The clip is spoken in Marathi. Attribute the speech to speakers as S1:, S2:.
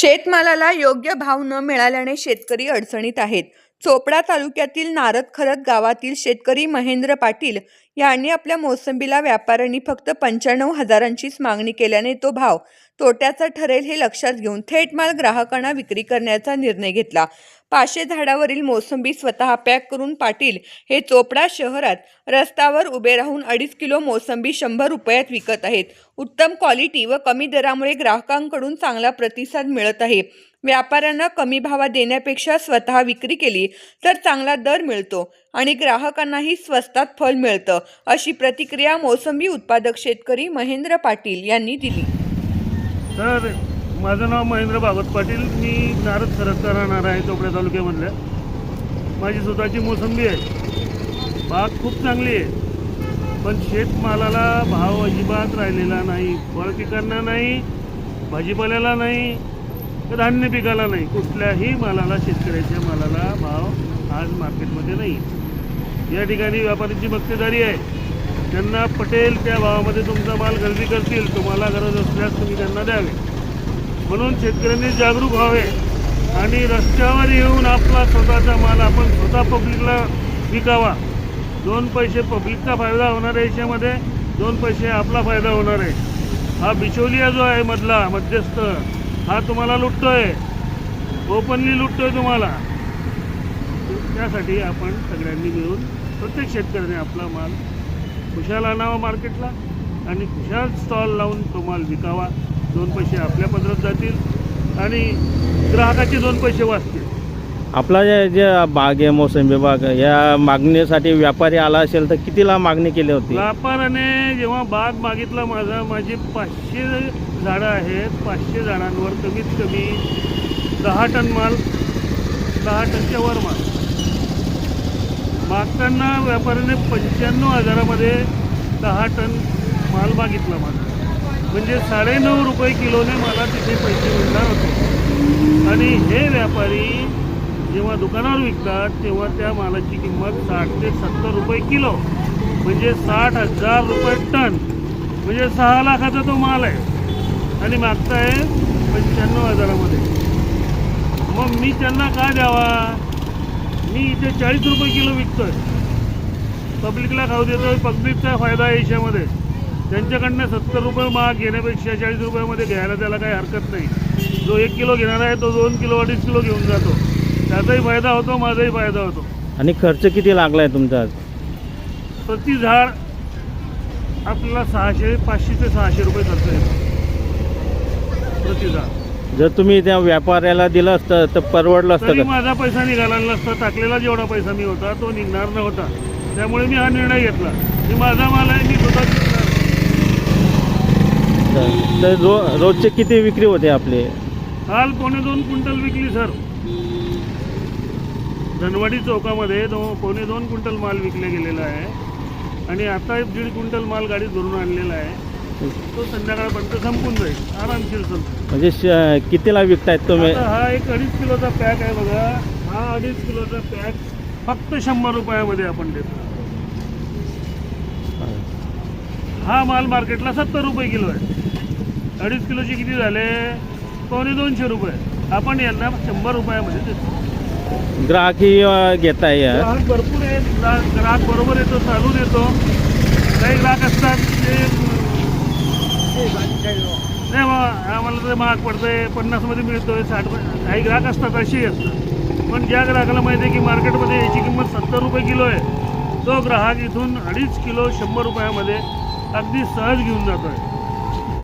S1: शेतमालाला योग्य भाव न मिळाल्याने शेतकरी अडचणीत आहेत. चोपडा तालुक्यातील नारद खरद गावातील शेतकरी महेंद्र पाटील यांनी आपल्या मोसंबीला व्यापाऱ्यांनी फक्त पंच्याण्णव हजारांचीच मागणी केल्याने तो भाव तोट्याचा ठरेल हे लक्षात घेऊन थेट माल ग्राहकांना विक्री करण्याचा निर्णय घेतला. पाचशे झाडावरील मोसंबी स्वतः पॅक करून पाटील हे चोपडा शहरात रस्त्यावर उभे राहून अडीच किलो मोसंबी शंभर रुपयात विकत आहेत. उत्तम क्वालिटी व कमी दरामुळे ग्राहकांकडून चांगला प्रतिसाद मिळत आहे. व्यापाऱ्यांना कमी भावात देण्यापेक्षा स्वतः विक्री केली तर चांगला दर मिळतो आणि ग्राहकांनाही स्वस्तात फळ मिळतं अशी प्रतिक्रिया मोसंबी उत्पादक शेतकरी महेंद्र पाटील यांनी दिली.
S2: तर माझं नाव महेंद्र भागवत पाटील. मी नारद खरदचा राहणार आहे चोपड्या तालुक्यामधल्या. माझी स्वतःची मोसंबी आहे. बाग खूप चांगली आहे. पण शेतमालाला भाव अजिबात राहिलेला नाही फळ पिकांना नाही भाजीपाल्याला नाही धान्य पिकाला नाही. कुठल्याही मालाला शेतकऱ्याच्या मालाला भाव आज मार्केटमध्ये नाही. या ठिकाणी व्यापाऱ्यांची मक्तेदारी आहे. त्यांना पटेल त्या भावामध्ये तुमचा माल खरेदी करतील. तुम्हाला गरज असल्यास तुम्ही त्यांना द्यावे. म्हणून शेतकऱ्यांनी जागरूक व्हावे आणि रस्त्यावर येऊन आपला स्वतःचा माल आपण स्वतः पब्लिकला विकावा. दोन पैसे पब्लिकचा फायदा होणार आहे याच्यामध्ये. दोन पैसे आपला फायदा होणार आहे. हा बिचोलिया जो आहे मधला मध्यस्थ हा तुम्हाला लुटतोय. ओपनली लुटतोय तुम्हाला. त्यासाठी आपण सगळ्यांनी मिळून प्रत्येक शेतकऱ्याने आपला माल खुशाल आणावा मार्केटला आणि खुशाल स्टॉल लावून तो माल विकावा. दोन पैसे आपल्या पदरात जातील आणि ग्राहकाचे दोन पैसे वाचतील.
S3: आपला जे जे बाग आहे मोसंबी बाग या मागणीसाठी व्यापारी आला असेल तर कितीला मागणी केली होती?
S2: व्यापाराने जेव्हा बाग मागितला माझा माझी पाचशे झाडं आहेत पाचशे झाडांवर कमीत कमी दहा टन माल दहा टनच्या वर माल. मागताना व्यापाऱ्याने पंच्याण्णव हजारामध्ये दहा टन माल मागितला माझा. म्हणजे साडेनऊ रुपये किलोने मला तिथे पैसे मिळणार होते. आणि हे व्यापारी जेव्हा दुकानावर विकतात तेव्हा त्या मालाची किंमत साठ ते सत्तर रुपये किलो. म्हणजे साठ हजार रुपये टन. म्हणजे सहा लाखाचा तो माल आहे. आणि मागताय पंच्याण्णव हजारामध्ये. मग मी त्यांना का द्यावा? मी इथे चाळीस रुपये किलो विकतोय. पब्लिकला खाऊ देतोय. पब्लिकचा फायदा आहे याच्यामध्ये. त्यांच्याकडनं सत्तर रुपये महाग घेण्यापेक्षा चाळीस रुपयामध्ये घ्यायला त्याला काही हरकत नाही. जो एक किलो घेणार आहे तो दोन किलो अडीच किलो घेऊन जातो. त्याचाही फायदा होतो माझाही फायदा होतो.
S3: आणि खर्च किती लागला आहे तुमचा
S2: प्रति झाड आपल्याला सहाशे पाचशे ते सहाशे रुपये खर्च येतो. प्रति झाड.
S3: जर तुम्ही त्या व्यापाऱ्याला दिलं असतं तर परवडलं असतं का?
S2: माझा पैसा निघाला नसता टाकलेला जेवढा पैसा मी होता तो निघणार नव्हता. त्यामुळे मी हा निर्णय घेतला. की माझा माल आहे मी स्वतः विकणार.
S3: तर- तर रो रोजचे किती विक्री होते आपले?
S2: काल पावणे दोन क्विंटल विकली सर. धनवाडी चौकामध्ये दो पावणे दोन क्विंटल माल विकला गेलेला आहे. आणि आता एक दीड क्विंटल माल गाडीत भरून आणलेला आहे. तो संध्याकाळपर्यंत संपून जाईल. आरामशीर संपून
S3: म्हणजे श- कितीला विकतायत तुम्ही?
S2: आता हा एक अडीच किलोचा पॅक आहे बघा. हा अडीच किलोचा पॅक फक्त शंभर रुपयामध्ये आपण देतो. हा माल मार्केटला सत्तर रुपये किलो आहे. अडीच किलोचे किती झाले? पावणे दोनशे रुपये. आपण यांना शंभर रुपयामध्ये देतो.
S3: ग्राहकही घेत आहे
S2: ग्राहक भरपूर आहेत. ग्राहक ग्राहक बरोबर येतो चालून येतो. काही ग्राहक असतात ते नाही बा आम्हाला ते महाग पडतंय. पन्नासमध्ये मिळतोय साठ काही ग्राहक असतात असेही असतात पण ज्या ग्राहकाला माहिती आहे की मार्केटमध्ये याची किंमत सत्तर रुपये किलो आहे तो ग्राहक इथून अडीच किलो शंभर रुपयामध्ये अगदी सहज घेऊन जातो आहे